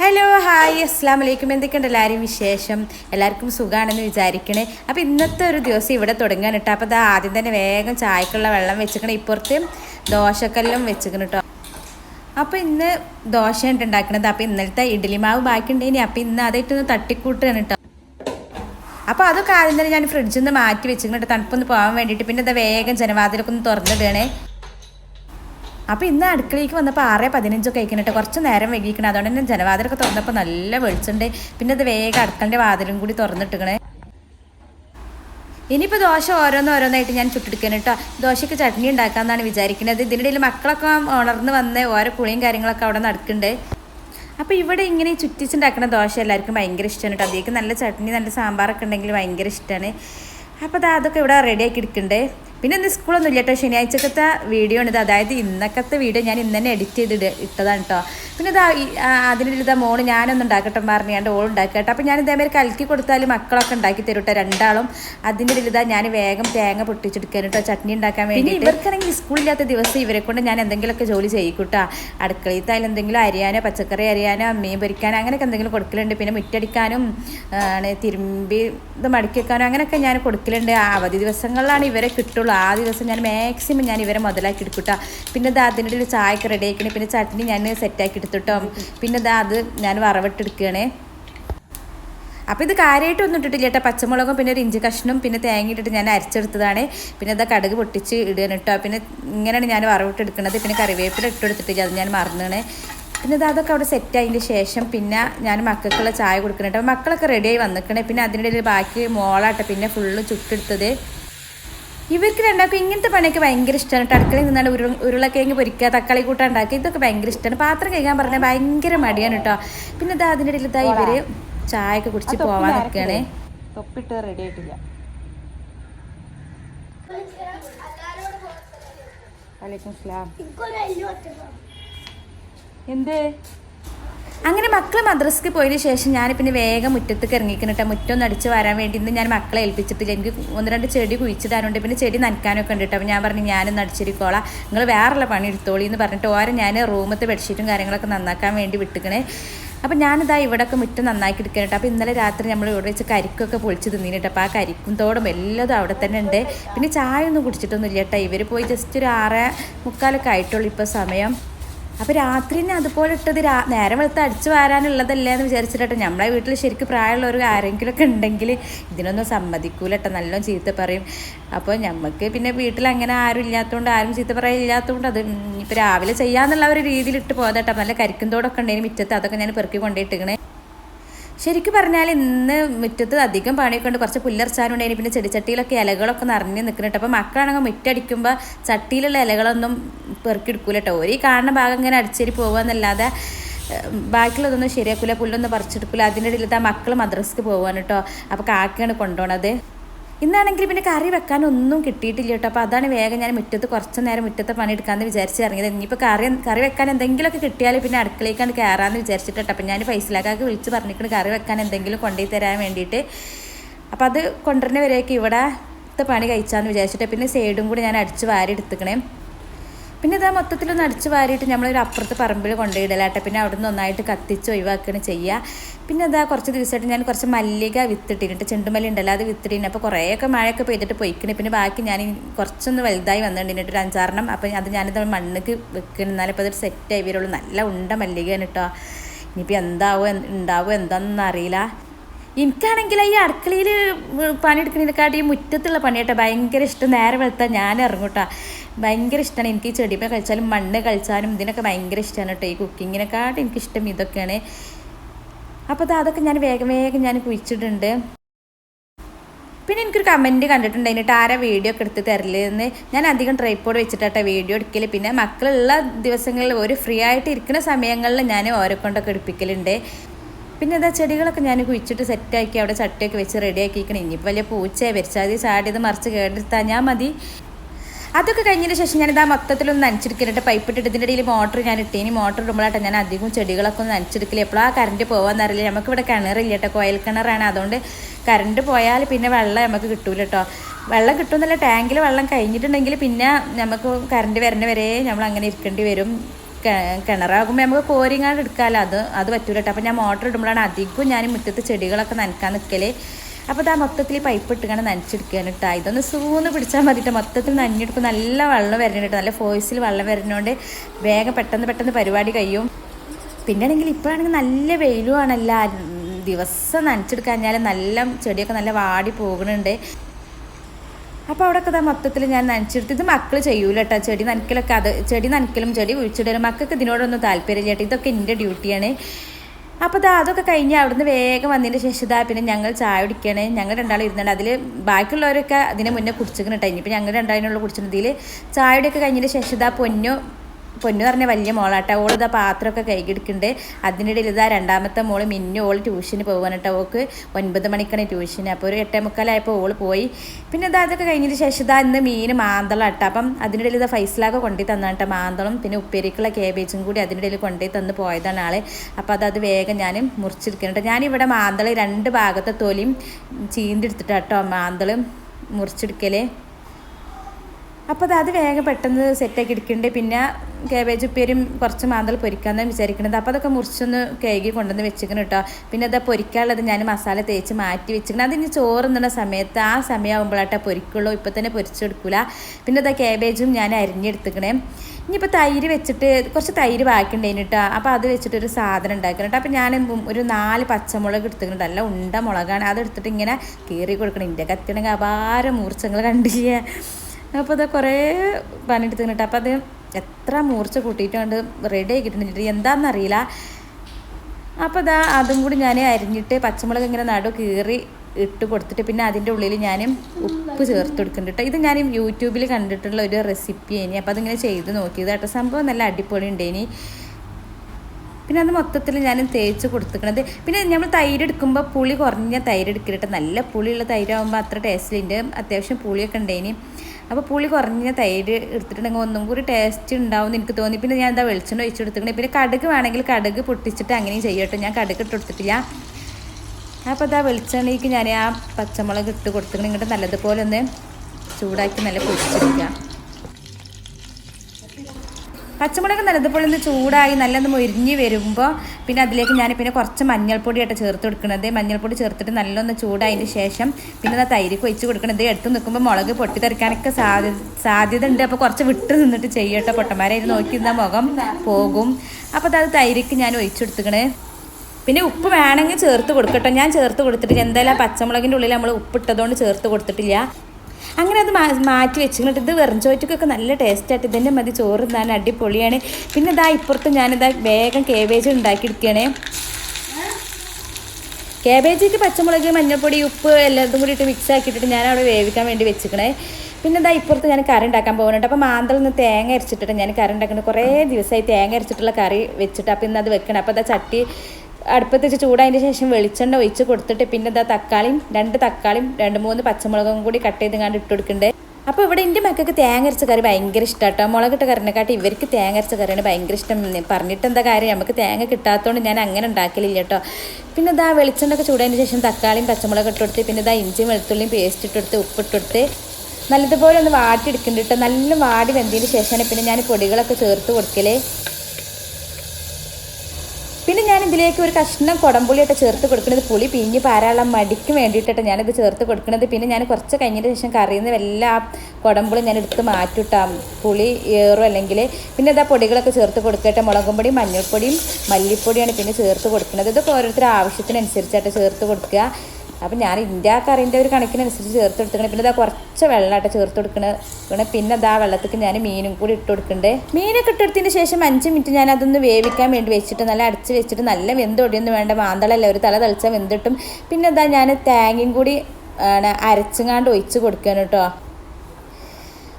Hello hi അസ്സാം വലൈക്കും എന്തൊക്കെയുണ്ട് എല്ലാവരും വിശേഷം? എല്ലാവർക്കും സുഖമാണെന്ന് വിചാരിക്കണേ. അപ്പോൾ ഇന്നത്തെ ഒരു ദിവസം ഇവിടെ തുടങ്ങാൻ കേട്ടോ. അപ്പോൾ അത് ആദ്യം തന്നെ വേഗം ചായക്കുള്ള വെള്ളം വെച്ചിക്കണം. ഇപ്പുറത്ത് ദോശക്കല്ലും വെച്ചിക്കണം കേട്ടോ. അപ്പോൾ ഇന്ന് ദോശയാണ് ഉണ്ടാക്കണത്. അപ്പോൾ ഇന്നലത്തെ ഇഡ്ഡലി മാവ് ബാക്കിയുണ്ടെങ്കിൽ അപ്പോൾ ഇന്ന് അതായിട്ടൊന്ന് തട്ടിക്കൂട്ടാണ് കേട്ടോ. അപ്പോൾ അതൊക്കെ ആദ്യം തന്നെ ഞാൻ ഫ്രിഡ്ജിൽ നിന്ന് മാറ്റി വെച്ചിട്ടുണ്ട് തണുപ്പൊന്ന് പോകാൻ വേണ്ടിയിട്ട്. പിന്നെ അത് വേഗം ജനവാതിലൊക്കെ ഒന്ന് തുറന്നിടണേ. അപ്പോൾ ഇന്ന് അടുക്കളയിലേക്ക് വന്നപ്പോൾ ആറ് പതിനഞ്ചൊക്കെ കഴിക്കണിട്ട് കുറച്ച് നേരം വൈകിക്കണം. അതുകൊണ്ട് തന്നെ ജനവാതിലൊക്കെ തുറന്നപ്പോൾ നല്ല വെളിച്ചുണ്ട്. പിന്നെ അത് വേഗം അടുക്കളന്റെ വാതിലും കൂടി തുറന്നിട്ടിക്കണേ. ഇനിയിപ്പോൾ ദോശ ഓരോന്ന് ഓരോന്നായിട്ട് ഞാൻ ചുട്ടെടുക്കണം കേട്ടോ ദോശയ്ക്ക് ചട്നി ഉണ്ടാക്കാമെന്നാണ് വിചാരിക്കുന്നത് ഇതിനിടയിൽ മക്കളൊക്കെ ഉണർന്ന് വന്ന് ഓരോ കുളിയും കാര്യങ്ങളൊക്കെ അവിടെ നടക്കുന്നുണ്ട് അപ്പോൾ ഇവിടെ ഇങ്ങനെ ചുറ്റിച്ചുണ്ടാക്കുന്ന ദോശ എല്ലാവർക്കും ഭയങ്കര ഇഷ്ടമാണ് കേട്ടോ അതിലേക്ക് നല്ല ചട്നി നല്ല സാമ്പാറൊക്കെ ഉണ്ടെങ്കിൽ ഭയങ്കര ഇഷ്ടമാണ് അപ്പോൾ അത് അതൊക്കെ ഇവിടെ റെഡിയാക്കി എടുക്കണ്ടേ. പിന്നെ ഇന്ന് സ്കൂളൊന്നും ഇല്ല കേട്ടോ. ശനിയാഴ്ചക്കത്തെ വീഡിയോ ആണ് ഇത്. അതായത് ഇന്നക്കത്തെ വീഡിയോ ഞാൻ ഇന്ന് തന്നെ എഡിറ്റ് ചെയ്ത് ഇട്ടതാണ് കേട്ടോ പിന്നെ ഇതാ അതിനിതാ മോൾ ഞാനൊന്നും ഉണ്ടാക്കട്ടെ പറഞ്ഞാണ്ട് ഓൾ ഉണ്ടാക്കട്ടെ അപ്പോൾ ഞാൻ ഇതേമാതിരി കലക്കി കൊടുത്താൽ മക്കളൊക്കെ ഉണ്ടാക്കി തരും കേട്ടോ രണ്ടാളും. അതിന്റെ ഇതാ ഞാൻ വേഗം തേങ്ങ പൊട്ടിച്ചെടുക്കാൻ കേട്ടോ ചട്നി ഉണ്ടാക്കാൻ വേണ്ടി ഇവർക്കാണെങ്കിൽ സ്കൂളില്ലാത്ത ദിവസം ഇവരെ കൊണ്ട് ഞാൻ എന്തെങ്കിലുമൊക്കെ ജോലി ചെയ്യിക്കൂട്ടാ അടുക്കളയിത്തായാലും എന്തെങ്കിലും അരിയാനോ പച്ചക്കറി അരിയാനോ മീൻ പൊരിക്കാനോ അങ്ങനെയൊക്കെ എന്തെങ്കിലും കൊടുക്കലുണ്ട്. പിന്നെ മുറ്റടിക്കാനും ആണ് തിരുമ്പി ഇത് മടക്കി വെക്കാനോ അങ്ങനെയൊക്കെ ഞാൻ കൊടുക്കലുണ്ട്. അവധി ദിവസങ്ങളിലാണ് ഇവരെ കിട്ടുള്ളൂ. ആ ദിവസം ഞാൻ മാക്സിമം ഞാൻ ഇവരെ മുതലാക്കി എടുക്കൂട്ടോ പിന്നെ ഇത് ഒരു ചായക്ക് റെഡി ആക്കണേ. പിന്നെ ചട്നി ഞാൻ സെറ്റാക്കി എടുത്തിട്ടോ പിന്നെ ഇതാ അത് ഞാൻ വറവിട്ടെടുക്കുകയാണേ. അപ്പോൾ ഇത് കാര്യമായിട്ടൊന്നും ഇട്ടിട്ടില്ല കേട്ടോ പച്ചമുളകും പിന്നെ ഒരു ഇഞ്ചി കഷ്ണും പിന്നെ തേങ്ങ ഇട്ടിട്ട് ഞാൻ അരച്ചെടുത്തതാണ്. പിന്നെ ഇതാ കടുക് പൊട്ടിച്ച് ഇടുകയാണ് കേട്ടോ പിന്നെ ഇങ്ങനെയാണ് ഞാൻ വറവിട്ട് എടുക്കുന്നത് പിന്നെ കറിവേപ്പില ഇട്ടെടുത്തിട്ടില്ല അത് ഞാൻ മറന്നാണ് പിന്നെ ഇത് അതൊക്കെ അവിടെ സെറ്റ് ആയതിന് ശേഷം പിന്നെ ഞാൻ മക്കൾക്കുള്ള ചായ കൊടുക്കുന്നുണ്ട് അപ്പോൾ മക്കളൊക്കെ റെഡിയായി വന്നിക്കണേ. പിന്നെ അതിനിടയിൽ ബാക്കി മോളാട്ടെ. പിന്നെ ഫുള്ള് ചുട്ടെടുത്തത്. ഇവർക്ക് രണ്ടാൾക്കും ഇങ്ങനത്തെ പണിയൊക്കെ ഭയങ്കര ഇഷ്ടമാണ് അടുക്കളയിൽ നിന്നാണ് ഉരു ഉരുളക്കിഴങ്ങ് പൊരിക്കുക തക്കാളി കൂട്ടം ഉണ്ടാക്കുക ഇതൊക്കെ ഭയങ്കര ഇഷ്ടമാണ് പാത്രം കഴിക്കാൻ പറഞ്ഞാൽ ഭയങ്കര മടിയാണ് കേട്ടോ പിന്നെ ഇതാ അതിന്റെ ഇടയിൽ ഇതാ ഇവർ ചായ ഒക്കെ കുടിച്ച് പോവാൻ നിൽക്കുകയാണ് തൊപ്പിട്ട് റെഡി ആയിട്ടില്ല. വലൈക്കും സ്ലാം. എന്ത്? അങ്ങനെ മക്കൾ മദ്രസക്ക് പോയതിന് ശേഷം ഞാൻ പിന്നെ വേഗം മുറ്റത്തേക്ക് ഇറങ്ങിക്കണം മുറ്റം അടിച്ച് വരാൻ വേണ്ടി ഇന്ന് ഞാൻ മക്കളെ ഏൽപ്പിച്ചിട്ടില്ല. എനിക്ക് ഒന്ന് രണ്ട് ചെടി കുഴിച്ചിടാനുണ്ട് പിന്നെ ചെടി നനക്കാനൊക്കെ ഉണ്ട് കേട്ടോ ഞാൻ പറഞ്ഞു ഞാനൊന്ന് അടിച്ചിരിക്കോളാം. നിങ്ങൾ വേറെയുള്ള പണി എടുത്തോളി എന്ന് പറഞ്ഞിട്ട് ഓരോ ഞാൻ റൂമത്തെ ബെഡ്ഷീറ്റും കാര്യങ്ങളൊക്കെ നന്നാക്കാൻ വേണ്ടി വിട്ടുക്കണേ. അപ്പം ഞാനിതാ ഇവിടെയൊക്കെ മുറ്റം നന്നാക്കി എടുക്കണം കേട്ടോ അപ്പോൾ ഇന്നലെ രാത്രി നമ്മൾ ഇവിടെ വെച്ച് കരിക്കൊക്കെ പൊളിച്ച് തിന്നിട്ട് അപ്പോൾ ആ കരിക്കും തോടും എല്ലാതും അവിടെ തന്നെ ഉണ്ട്. പിന്നെ ചായ ഒന്നും കുടിച്ചിട്ടൊന്നും ഇല്ല കേട്ടോ ഇവർ പോയി ജസ്റ്റ് ഒരു ആറ് മുക്കാലൊക്കെ ആയിട്ടുള്ളൂ ഇപ്പോൾ സമയം. അപ്പോൾ രാത്രി തന്നെ അതുപോലെ ഇട്ടത് നേരം വെളുത്ത് അടിച്ചു വാരാനുള്ളതല്ലേ എന്ന് വിചാരിച്ചിട്ടോ നമ്മളെ വീട്ടിൽ ശരിക്കും പ്രായമുള്ളവർ ആരെങ്കിലുമൊക്കെ ഉണ്ടെങ്കിൽ ഇതിനൊന്നും സമ്മതിക്കൂല കേട്ടോ നല്ലോണം ചീത്ത പറയും. അപ്പോൾ നമുക്ക് പിന്നെ വീട്ടിൽ അങ്ങനെ ആരും ഇല്ലാത്തതുകൊണ്ട് ആരും ചീത്ത പറയില്ലാത്തതുകൊണ്ട് അത് ഇപ്പോൾ രാവിലെ ചെയ്യാന്നുള്ള ഒരു രീതിയിലിട്ട് കേട്ടോ നല്ല കരിക്കുന്തോടൊക്കെ ഉണ്ടെങ്കിൽ മുറ്റത്ത് അതൊക്കെ ഞാൻ പെറുക്കി കൊണ്ടിട്ടിക്കണേ ശരിക്കും പറഞ്ഞാൽ ഇന്ന് മുറ്റത്ത് അധികം പണിയൊക്കെ ഉണ്ട്. കുറച്ച് പുല്ലർച്ചാനുണ്ടായിരുന്നു പിന്നെ ചെടിച്ചട്ടിയിലൊക്കെ ഇലകളൊക്കെ നിറഞ്ഞ് നിൽക്കുന്നുണ്ട്. അപ്പോൾ മക്കളാണെങ്കിൽ മുറ്റടിക്കുമ്പോൾ ചട്ടിയിലുള്ള ഇലകളൊന്നും പെറുക്കിയെടുക്കൂല കേട്ടോ. ഒരു കാണുന്ന ഭാഗം ഇങ്ങനെ അടിച്ചേരി പോകുക ബാക്കിയുള്ളതൊന്നും ശരിയാക്കൂല. പുല്ലൊന്നും പറിച്ചെടുക്കില്ല അതിന്റെ ഇടയിലത്തെ മക്കൾ മദ്രസ്ക്ക് പോകാൻ കേട്ടോ. അപ്പോൾ കാക്കയാണ് കൊണ്ടുപോണത്. ഇന്നാണെങ്കിൽ പിന്നെ കറി വെക്കാൻ ഒന്നും കിട്ടിയിട്ടില്ല കേട്ടോ. അപ്പോൾ അതാണ് വേഗം ഞാൻ മുറ്റത്ത് കുറച്ച് നേരം മുറ്റത്തെ പണിയെടുക്കാമെന്ന് വിചാരിച്ച് ഇറങ്ങിയത് ഇനിയിപ്പോൾ കറി കറി വെക്കാൻ എന്തെങ്കിലുമൊക്കെ കിട്ടിയാൽ പിന്നെ അടുക്കളയ്ക്കാണ് കയറാമെന്ന് വിചാരിച്ചിട്ട് കേട്ടോ. അപ്പോൾ ഞാൻ ഫൈസലാക്കാക്ക് വിളിച്ച് പറഞ്ഞിട്ട് കറി വെക്കാൻ എന്തെങ്കിലും കൊണ്ടുപോയി തരാൻ വേണ്ടിയിട്ട്. അപ്പോൾ അത് കൊണ്ടുവരുന്ന വരെയൊക്കെ ഇവിടെ പണി കഴിച്ചാന്ന് വിചാരിച്ചിട്ട് പിന്നെ സൈഡും കൂടി ഞാൻ അടിച്ച് വാരി എടുത്തുക്കണേ പിന്നെ ഇതാ മൊത്തത്തിലൊന്ന് അടിച്ച് വാരിയിട്ട് നമ്മളൊരു അപ്പുറത്ത് പറമ്പിൽ കൊണ്ടുപോയിടലാട്ടെ പിന്നെ അവിടെ നിന്ന് നന്നായിട്ട് കത്തിച്ച് ഒഴിവാക്കുകയാണ് ചെയ്യുക. പിന്നെ അതാ കുറച്ച് ദിവസമായിട്ട് ഞാൻ കുറച്ച് മല്ലിക വിത്തിട്ടിട്ട് ചെണ്ടുമല്ലി ഉണ്ടല്ലോ അത് വിത്തിട്ടിന് അപ്പോൾ കുറേയൊക്കെ മഴയൊക്കെ പെയ്തിട്ട് പൊയ്ക്കണേ. പിന്നെ ബാക്കി ഞാൻ കുറച്ചൊന്ന് വലുതായി വന്നിട്ടുണ്ട്. ഒരു അഞ്ചാറെണ്ണം. അപ്പം അത് ഞാനിത് മണ്ണിക്ക് വെക്കണം എന്നാലും ഇപ്പോൾ അതൊരു സെറ്റായി വരുള്ളൂ. നല്ല ഉണ്ട മല്ലികയാണ് കേട്ടോ. ഇനിയിപ്പോൾ എന്താവോ ഉണ്ടാവോ എന്താണെന്ന് അറിയില്ല. എനിക്കാണെങ്കിൽ ഈ അടുക്കളയിൽ പണിയെടുക്കുന്നതിനെക്കാട്ടി ഈ മുറ്റത്തുള്ള പണിയേട്ടാ ഭയങ്കര ഇഷ്ടം. നേരെ വെളുത്താൽ ഞാൻ ഇറങ്ങൂട്ടാ ഭയങ്കര ഇഷ്ടമാണ് എനിക്ക് ഈ ചെടിമേ കഴിച്ചാലും മണ്ണ് കഴിച്ചാലും ഇതിനൊക്കെ ഭയങ്കര ഇഷ്ടമാണ് കേട്ടോ. ഈ കുക്കിങ്ങിനെക്കാട്ടും എനിക്കിഷ്ടം ഇതൊക്കെയാണ്. അപ്പോൾ അത് അതൊക്കെ ഞാൻ വേഗം വേഗം ഞാൻ കുഴിച്ചിട്ടുണ്ട് പിന്നെ എനിക്കൊരു കമന്റ് കണ്ടിട്ടുണ്ട്. അതിനിട്ട് ആരാ വീഡിയോ ഒക്കെ എടുത്ത് തരലെന്ന് ഞാൻ അധികം ട്രൈപ്പോഡ് വെച്ചിട്ടാട്ടോ വീഡിയോ എടുക്കൽ പിന്നെ മക്കളുള്ള ദിവസങ്ങളിൽ ഒരു ഫ്രീ ആയിട്ട് ഇരിക്കുന്ന സമയങ്ങളിൽ ഞാൻ ഓരോ കൊണ്ടൊക്കെ എടുപ്പിക്കലുണ്ട്. പിന്നെ ഇതാ ചെടികളൊക്കെ ഞാൻ കുഴിച്ചിട്ട് സെറ്റാക്കി അവിടെ ചട്ടിയൊക്കെ വെച്ച് റെഡിയാക്കിയിരിക്കണം ഇനിയിപ്പോൾ വലിയ പൂച്ചയെ വരച്ചാൽ ചാടിയത് മറിച്ച് കേടെടുത്താൽ ഞാൻ മതി. അതൊക്കെ കഴിഞ്ഞതിന് ശേഷം ഞാനിതാ മൊത്തത്തിലൊന്ന് നനച്ചെടുക്കലിട്ട് പൈപ്പ് ഇട്ടിട്ട് ഇതിന്റെ ഇടയിൽ മോട്ടർ ഞാൻ ഇട്ടേനി മോട്ടർ ഇടുമ്പോഴാട്ടെ ഞാൻ അധികം ചെടികളൊക്കെ ഒന്ന് നനച്ചെടുക്കില്ല ആ കറണ്ട് പോകാമെന്നറിയില്ല നമുക്കിവിടെ കിണറില്ല കേട്ടോ കോയൽ കിണറാണ്. അതുകൊണ്ട് കറണ്ട് പോയാൽ പിന്നെ വെള്ളം നമുക്ക് കിട്ടൂല കേട്ടോ വെള്ളം കിട്ടുമെന്നല്ല ടാങ്കിൽ വെള്ളം കഴിഞ്ഞിട്ടുണ്ടെങ്കിൽ പിന്നെ നമുക്ക് കറണ്ട് വരണ വരെ നമ്മൾ അങ്ങനെ ഇരിക്കേണ്ടി വരും. കിണറാകുമ്പോൾ നമുക്ക് കോരിങ്ങാണ്ട് എടുക്കാമല്ലോ അത് അത് പറ്റൂല കേട്ടോ അപ്പം ഞാൻ മോട്ടർ ഇടുമ്പോഴാണ് അധികം ഞാൻ മുറ്റത്ത് ചെടികളൊക്കെ നനക്കാൻ നിൽക്കൽ അപ്പോൾ ഇതാ മൊത്തത്തിൽ പൈപ്പ് ഇട്ടുകൊണ്ട് നനച്ചെടുക്കുകയാണ് കേട്ടോ ഇതൊന്ന് സൂന്ന് പിടിച്ചാൽ മതിയിട്ട് മൊത്തത്തിൽ നനഞ്ഞെടുക്കും നല്ല വെള്ളം വരുന്നുണ്ട് നല്ല ഫോഴ്സിൽ വെള്ളം വരുന്നതുകൊണ്ട് വേഗം പെട്ടെന്ന് പെട്ടെന്ന് പരിപാടി കഴിയും. പിന്നെ ആണെങ്കിൽ ഇപ്പോഴാണെങ്കിൽ നല്ല വെയിലുമാണല്ല ദിവസം നനച്ചെടുക്കാഞ്ഞാൽ നല്ല ചെടിയൊക്കെ നല്ല വാടി പോകുന്നുണ്ട്. അപ്പോൾ അവിടെ ഒക്കെ മൊത്തത്തിൽ ഞാൻ നനച്ചെടുത്ത്. ഇത് മക്കൾ ചെയ്യൂല കേട്ടോ ചെടി നനക്കലൊക്കെ അത് ചെടി നനക്കലും ചെടി കുഴിച്ചിടലും. മക്കൾക്ക് ഇതിനോടൊന്നും താല്പര്യമില്ല ചേട്ടാ ഇതൊക്കെ എന്റെ ഡ്യൂട്ടിയാണ്. അപ്പോൾ ദാ അതൊക്കെ കഴിഞ്ഞ് അവിടുന്ന് വേഗം വന്നതിന് ശേഷം ഇതാ പിന്നെ ഞങ്ങൾ ചായ കുടിക്കുകയാണ് ഞങ്ങൾ രണ്ടാളും ഇരുന്നുണ്ട് അതിൽ ബാക്കിയുള്ളവരൊക്കെ അതിന് മുന്നേ കുടിച്ചിരിക്കണം കേട്ടോ ഇനിയിപ്പോൾ ഞങ്ങൾ രണ്ടാളിനുള്ള കുടിച്ചിട്ടുണ്ടെങ്കിൽ ചായയുടെയൊക്കെ കഴിഞ്ഞതിന് ശേഷം ഇതാ പൊന്നു പൊന്നു പറഞ്ഞ വലിയ മോളാട്ട. ഓൾ ഇതാ പാത്രമൊക്കെ കൈകിടിക്കുന്നുണ്ട് അതിനിടയിൽ ഇതാ രണ്ടാമത്തെ മോൾ മിന്നു. ഓൾ ട്യൂഷന് പോകാൻ കേട്ടോ ഓൾക്ക് ഒൻപത് മണിക്കാണ് ട്യൂഷൻ അപ്പോൾ ഒരു എട്ടേ മുക്കാലായപ്പോൾ ഓൾ പോയി. പിന്നെ ഇതാ അതൊക്കെ കഴിഞ്ഞതിന് ശേഷം ഇതാ ഇന്ന് മീൻ മാന്തളം ഇട്ട അപ്പം അതിനിടയിൽ ഇതാ ഫൈസലാകെ കൊണ്ടുപോയി തന്നാട്ടോ മാന്തളം. പിന്നെ ഉപ്പേരിക്കുള്ള കേബേജും കൂടി അതിനിടയിൽ കൊണ്ടുപോയി തന്ന് പോയതാണ് ആൾ അപ്പോൾ അത് അത് വേഗം ഞാൻ മുറിച്ചെടുക്കുന്നുണ്ട് ഞാനിവിടെ മാന്തളം രണ്ട് ഭാഗത്തെ തൊലിയും ചീന്തെടുത്തിട്ടാട്ടോ മാന്തളം മുറിച്ചെടുക്കൽ. അപ്പോൾ അത് അത് വേഗം പെട്ടെന്ന് സെറ്റാക്കി എടുക്കുന്നുണ്ട് പിന്നെ കേബേജ് ഉപ്പേരും കുറച്ച് മാന്തൽ പൊരിക്കാമെന്നാണ് വിചാരിക്കുന്നത് അപ്പോൾ അതൊക്കെ മുറിച്ചൊന്ന് കേകി കൊണ്ടുവന്ന് വെച്ചിരിക്കണം കേട്ടോ പിന്നെ അത് പൊരിക്കാനുള്ളത് ഞാൻ മസാല തേച്ച് മാറ്റി വെച്ചിരിക്കണം അതിന് ചോറ് നിന്ന സമയത്ത് ആ സമയമാകുമ്പോഴാട്ടാ പൊരിക്കുള്ളൂ. ഇപ്പോൾ തന്നെ പൊരിച്ചെടുക്കില്ല പിന്നെ അതാ കേബേജും ഞാൻ അരിഞ്ഞെടുത്തിക്കണേ. ഇനിയിപ്പോൾ തൈര് വെച്ചിട്ട് കുറച്ച് തൈര് ബാക്കിയുണ്ടായിന് കേട്ടോ അപ്പോൾ അത് വെച്ചിട്ട് ഒരു സാധനം ഉണ്ടാക്കണം കേട്ടോ അപ്പോൾ ഞാൻ ഒരു നാല് പച്ചമുളക് എടുത്തിട്ടുണ്ട്. അല്ല ഉണ്ട മുളകാണ്. അതെടുത്തിട്ട് ഇങ്ങനെ കീറി കൊടുക്കണം. എന്റെ കത്തിണെങ്കിൽ അപാര മൂർച്ചങ്ങൾ കണ്ടില്ല? അപ്പോൾ അത് കുറേ പണിയെടുത്ത് തിന്നിട്ട് അപ്പോൾ അത് എത്ര മൂർച്ച കൂട്ടിയിട്ടുണ്ട് റെഡി ആക്കിയിട്ടുണ്ട് എന്താണെന്നറിയില്ല അപ്പോൾ ഇതാ അതും കൂടി ഞാൻ അരിഞ്ഞിട്ട് പച്ചമുളക് ഇങ്ങനെ നടു കീറി ഇട്ട് കൊടുത്തിട്ട് പിന്നെ അതിന്റെ ഉള്ളിൽ ഞാൻ ഉപ്പ് ചേർത്ത് കൊടുക്കുന്നുണ്ട് കേട്ടോ ഇത് ഞാൻ യൂട്യൂബിൽ കണ്ടിട്ടുള്ള ഒരു റെസിപ്പി ഇനി അപ്പോൾ അതിങ്ങനെ ചെയ്ത് നോക്കിയത് കേട്ടോ. സംഭവം നല്ല അടിപൊളി ഉണ്ട് ഇനി പിന്നെ അത് മൊത്തത്തിൽ ഞാൻ തേച്ച് കൊടുത്തിക്കണത്. പിന്നെ നമ്മൾ തൈര് എടുക്കുമ്പോൾ പുളി കുറഞ്ഞ തൈര് എടുക്കരുത് നല്ല പുളിയുള്ള തൈരാകുമ്പോൾ അത്ര ടേസ്റ്റിലുണ്ട് അത്യാവശ്യം പുളിയൊക്കെ ഉണ്ടേനി അപ്പോൾ പുളി കുറഞ്ഞ തൈര് എടുത്തിട്ടുണ്ടെങ്കിൽ ഒന്നും കൂടി ടേസ്റ്റ് ഉണ്ടാവും എനിക്ക് തോന്നി. പിന്നെ ഞാൻ എന്താ വെളിച്ചെണ്ണ ഒഴിച്ചെടുത്തിട്ടുണ്ട് പിന്നെ കടുക് വേണമെങ്കിൽ കടുക് പൊട്ടിച്ചിട്ട് അങ്ങനെയും ചെയ്യട്ടോ. ഞാൻ കടുക് ഇട്ട് കൊടുത്തിട്ടില്ല. അപ്പോൾ അതാ വെളിച്ചെണ്ണയ്ക്ക് ഞാൻ ആ പച്ചമുളക് ഇട്ട് കൊടുത്തിട്ട് ഇങ്ങോട്ട് നല്ലതുപോലെ ഒന്ന് ചൂടാക്കി നല്ല പൊരിച്ചെടുക്കുക. പച്ചമുളക് നല്ലതുപോലെ ഒന്ന് ചൂടായി നല്ലൊന്ന് മൊരിഞ്ഞ് വരുമ്പോൾ പിന്നെ അതിലേക്ക് ഞാൻ പിന്നെ കുറച്ച് മഞ്ഞൾപ്പൊടിയായിട്ട് ചേർത്ത് കൊടുക്കുന്നത് മഞ്ഞൾപ്പൊടി ചേർത്തിട്ട് നല്ലൊന്ന് ചൂടായതിന് ശേഷം പിന്നെ തൈര് ഒഴിച്ച് കൊടുക്കണത്. എടുത്ത് നിൽക്കുമ്പോൾ മുളക് പൊട്ടിത്തെറിക്കാനൊക്കെ സാധ്യത സാധ്യത ഉണ്ട് അപ്പോൾ കുറച്ച് വിട്ട് നിന്നിട്ട് ചെയ്യട്ടെ പൊട്ടന്മാരെ. ഇത് നോക്കി നിന്നാൽ മുഖം പോകും. അപ്പോൾ അത് തൈരിക്ക് ഞാൻ ഒഴിച്ചു കൊടുത്തിക്കണേ. പിന്നെ ഉപ്പ് വേണമെങ്കിൽ ചേർത്ത് കൊടുക്കട്ടോ. ഞാൻ ചേർത്ത് കൊടുത്തിട്ടില്ല. എന്തായാലും പച്ചമുളകിന്റെ ഉള്ളിൽ നമ്മൾ ഉപ്പിട്ടതുകൊണ്ട് ചേർത്ത് കൊടുത്തിട്ടില്ല. അങ്ങനെ അത് മാറ്റി വെച്ചിട്ട് ഇത് വെറും ചോറ്റക്കൊക്കെ നല്ല ടേസ്റ്റായിട്ട് ഇതിന്റെ മതി. ചോറ് തിന്നാൻ അടിപൊളിയാണ്. പിന്നെ ഇതാ ഇപ്പുറത്ത് ഞാനിതാ വേഗം കേബേജ് ഉണ്ടാക്കിയെടുക്കുകയാണ് കേബേജിക്ക് പച്ചമുളക് മഞ്ഞൾപ്പൊടി ഉപ്പ് എല്ലാതും കൂടി മിക്സ് ആക്കിയിട്ട് ഞാൻ അവിടെ വേവിക്കാൻ വേണ്ടി വെച്ചിക്കണേ. പിന്നെ ഇതാ ഇപ്പുറത്ത് ഞാൻ കറി ഉണ്ടാക്കാൻ പോകുന്നുണ്ട്. അപ്പോൾ മാന്തളിൽ നിന്ന് തേങ്ങ അരച്ചിട്ടിട്ട് ഞാൻ കറി ഉണ്ടാക്കുന്നത് കുറേ ദിവസമായി തേങ്ങ അരച്ചിട്ടുള്ള കറി വെച്ചിട്ട് അപ്പോൾ ഇന്ന് അത് വെക്കണം. അപ്പോൾ ഇതാ ചട്ടി അടുപ്പത്ത് വെച്ച് ചൂടായതിന് ശേഷം വെളിച്ചെണ്ണ ഒഴിച്ച് കൊടുത്തിട്ട് പിന്നെ ഇതാ തക്കാളിയും രണ്ട് തക്കാളിയും രണ്ട് മൂന്ന് പച്ചമുളകും കൂടി കട്ട് ചെയ്ത് കണ്ട് ഇട്ട് കൊടുക്കുന്നുണ്ട് അപ്പോൾ ഇവിടെ എന്റെ മക്കൾക്ക് തേങ്ങ അരച്ച കറി ഭയങ്കര ഇഷ്ടം കേട്ടോ മുളകിട്ട കറിനെക്കാട്ടി ഇവർക്ക് തേങ്ങ അരച്ച കറിയാണ് ഭയങ്കര ഇഷ്ടം. പറഞ്ഞിട്ട് എന്താ കാര്യം? നമുക്ക് തേങ്ങ കിട്ടാത്തതുകൊണ്ട് ഞാൻ അങ്ങനെ ഉണ്ടാക്കലില്ല കേട്ടോ പിന്നെ ഇതാ വെളിച്ചെണ്ണൊക്കെ ചൂടായതിന് ശേഷം തക്കാളിയും പച്ചമുളക് ഇട്ട് കൊടുത്ത് പിന്നെ ഇതാ ഇഞ്ചിയും വെളുത്തുള്ളിയും പേസ്റ്റ് ഇട്ടെടുത്ത് ഉപ്പിട്ടെടുത്ത് നല്ലതുപോലെ ഒന്ന് വാട്ടിയെടുക്കുന്നുണ്ട് കേട്ടോ നല്ല വാടി വെന്തതിന് ശേഷമാണ് പിന്നെ ഞാൻ പൊടികളൊക്കെ ചേർത്ത് കൊടുക്കലേ. ഇതിലേക്ക് ഒരു കഷ്ണം കുടംപുളിയൊക്കെ ചേർത്ത് കൊടുക്കുന്നത് പുളി പിഞ്ഞ് പാരാളം മടിക്ക് വേണ്ടിയിട്ടാണ് ഞാനിത് ചേർത്ത് കൊടുക്കുന്നത്. പിന്നെ ഞാൻ കുറച്ച് കഴിഞ്ഞതിന് ശേഷം കറിയുന്ന നിന്ന് എല്ലാ കുടംപുളി ഞാൻ എടുത്ത് മാറ്റിട്ടാം. പുളി ഏറും അല്ലെങ്കിൽ പിന്നെ ഇതാ പൊടികളൊക്കെ ചേർത്ത് കൊടുക്കട്ടെ. മുളകും പൊടിയും മഞ്ഞൾപ്പൊടിയും മല്ലിപ്പൊടിയാണ് പിന്നെ ചേർത്ത് കൊടുക്കുന്നത്. ഇതൊക്കെ ഓരോരുത്തരുടെ ആവശ്യത്തിനനുസരിച്ചായിട്ട് ചേർത്ത് കൊടുക്കുക. അപ്പം ഞാൻ ഇന്ത്യ കറിന്റെ ഒരു കണക്കിനനുസരിച്ച് ചേർത്ത് കൊടുക്കണം പിന്നെ ഇതാ കുറച്ച് വെള്ളമായിട്ട് ചേർത്ത് കൊടുക്കണ പിന്നെ ഇതാ വെള്ളത്തേക്ക് ഞാൻ മീനും കൂടി ഇട്ട് കൊടുക്കണ്ടേ മീനൊക്കെ ഇട്ടെടുത്തതിന് ശേഷം അഞ്ച് മിനിറ്റ് ഞാൻ അതൊന്ന് വേവിക്കാൻ വേണ്ടി വെച്ചിട്ട് നല്ല അടച്ച് വെച്ചിട്ട് നല്ല വെന്തൊടിയൊന്നും വേണ്ട. മാന്തളല്ല ഒരു തല തളിച്ചാൽ വെന്തിട്ടും. പിന്നെ ഇതാ ഞാൻ തേങ്ങയും കൂടി ആണ് അരച്ചുങ്ങാണ്ട് ഒഴിച്ച് കൊടുക്കാൻ കേട്ടോ.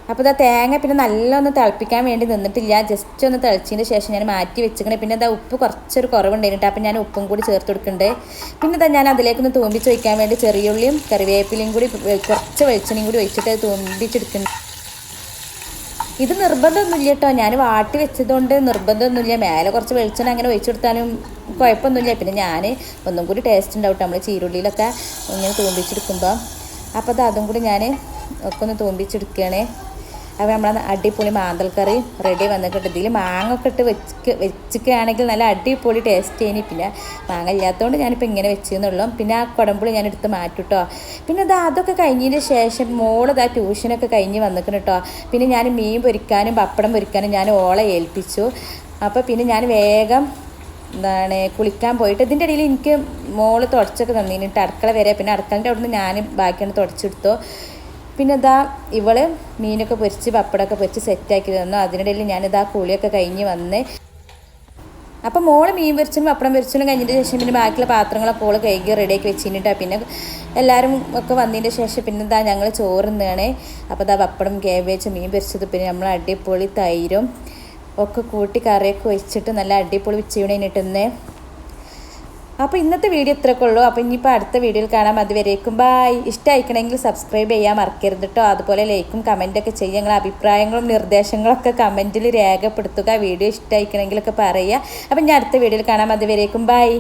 അപ്പോൾ ഇതാ തേങ്ങ പിന്നെ നല്ലൊന്ന് തിളപ്പിക്കാൻ വേണ്ടി നിന്നിട്ടില്ല. ജസ്റ്റ് ഒന്ന് തിളച്ചതിന് ശേഷം ഞാൻ മാറ്റി വെച്ചിക്കണേ. പിന്നെ ഇതാ ഉപ്പ് കുറച്ചൊരു കുറവുണ്ടായിട്ട് അപ്പോൾ ഞാൻ ഉപ്പും കൂടി ചേർത്ത് കൊടുക്കുന്നുണ്ട് പിന്നെ ഇതാ ഞാൻ അതിലേക്കൊന്ന് തൂമ്പിച്ച് വയ്ക്കാൻ വേണ്ടി ചെറിയുള്ളിയും കറിവേപ്പിലയും കൂടി കുറച്ച് വെളിച്ചെണ്ണയും കൂടി ഒഴിച്ചിട്ട് തൂമ്പിച്ചെടുക്കുന്നു ഇത് നിർബന്ധമൊന്നുമില്ല കേട്ടോ. ഞാൻ വാട്ടി വെച്ചതുകൊണ്ട് നിർബന്ധമൊന്നുമില്ല. മേലെ കുറച്ച് വെളിച്ചെണ്ണ അങ്ങനെ ഒഴിച്ചു കൊടുത്താലും കുഴപ്പമൊന്നുമില്ല. പിന്നെ ഞാൻ ഒന്നും കൂടി ടേസ്റ്റ് ഉണ്ടാവും നമ്മൾ ചീരുള്ളിയിലൊക്കെ ഇങ്ങനെ തൂമ്പിച്ചെടുക്കുമ്പോൾ അപ്പോൾ അത് അതും കൂടി ഞാൻ ഒക്കെ ഒന്ന് തൂമ്പിച്ചെടുക്കുകയാണ് അപ്പോൾ നമ്മളെ അടിപൊളി മാന്തൽക്കറി റെഡി വന്നിട്ട് ഇതിൽ മാങ്ങ ഒക്കെ ഇട്ട് വെച്ച് വെച്ചിക്കുകയാണെങ്കിൽ നല്ല അടിപൊളി ടേസ്റ്റ് ചെയ്യുന്നു പിന്നെ മാങ്ങ ഇല്ലാത്തതുകൊണ്ട് ഞാനിപ്പോൾ ഇങ്ങനെ വെച്ചെന്നുള്ളൂ. പിന്നെ ആ കുടമ്പുളി ഞാൻ എടുത്ത് മാറ്റും പിന്നെ അത് അതൊക്കെ കഴിഞ്ഞതിന് ശേഷം മോളത് ആ ട്യൂഷനൊക്കെ കഴിഞ്ഞ് വന്നിക്കണം കേട്ടോ പിന്നെ ഞാൻ മീൻ പൊരിക്കാനും പപ്പടം പൊരിക്കാനും ഞാൻ ഓളെ ഏൽപ്പിച്ചു. അപ്പോൾ പിന്നെ ഞാൻ വേഗം എന്താണ് കുളിക്കാൻ പോയിട്ട് ഇതിന്റെ ഇടയിൽ എനിക്ക് മോൾ തുടച്ചൊക്കെ തന്നിട്ട് അടുക്കള വരെ പിന്നെ അടുക്കളന്റെ അവിടുന്ന് ഞാൻ ബാക്കിയാണ് തുടച്ചെടുത്തു പിന്നെ ഇതാ ഇവൾ മീനൊക്കെ പൊരിച്ച് പപ്പടമൊക്കെ പൊരിച്ച് സെറ്റാക്കി തന്നു. അതിനിടയിൽ ഞാനിതാ കുളിയൊക്കെ കഴിഞ്ഞ് വന്ന് അപ്പം മോൾ മീൻ പൊരിച്ചും പപ്പടം പൊരിച്ചും കഴിഞ്ഞിട്ട് ശേഷം പിന്നെ ബാക്കിയുള്ള പാത്രങ്ങളൊക്കെ ഓൾ കഴുകി റെഡിയാക്കി വെച്ചിട്ടാണ് പിന്നെ എല്ലാവരും ഒക്കെ വന്നതിന്റെ ശേഷം പിന്നെ ഇതാ ഞങ്ങൾ ചോറുന്നാണ്. അപ്പോൾ ഇതാ പപ്പടം കേവേച്ച് മീൻ പൊരിച്ചത്. പിന്നെ നമ്മൾ അടിപൊളി തൈരും ഒക്കെ കൂട്ടി കറിയൊക്കെ വെച്ചിട്ട് നല്ല അടിപൊളി ഉച്ചയൂണിട്ടിന്ന് അപ്പോൾ ഇന്നത്തെ വീഡിയോ ഇത്രയൊക്കെ ഉള്ളൂ. അപ്പോൾ ഇനിയിപ്പോൾ അടുത്ത വീഡിയോയിൽ കാണാം. അതുവരേക്കും ബായ് ഇഷ്ടമായിക്കണമെങ്കിൽ സബ്സ്ക്രൈബ് ചെയ്യാൻ മറക്കരുത് കേട്ടോ അതുപോലെ ലൈക്കും കമന്റൊക്കെ ചെയ്യുക. നിങ്ങളുടെ അഭിപ്രായങ്ങളും നിർദ്ദേശങ്ങളൊക്കെ കമന്റിൽ രേഖപ്പെടുത്തുക. വീഡിയോ ഇഷ്ടമായിക്കണമെങ്കിലൊക്കെ പറയുക. അപ്പം ഞാൻ അടുത്ത വീഡിയോയിൽ കാണാം. അതുവരേക്കും ബായ്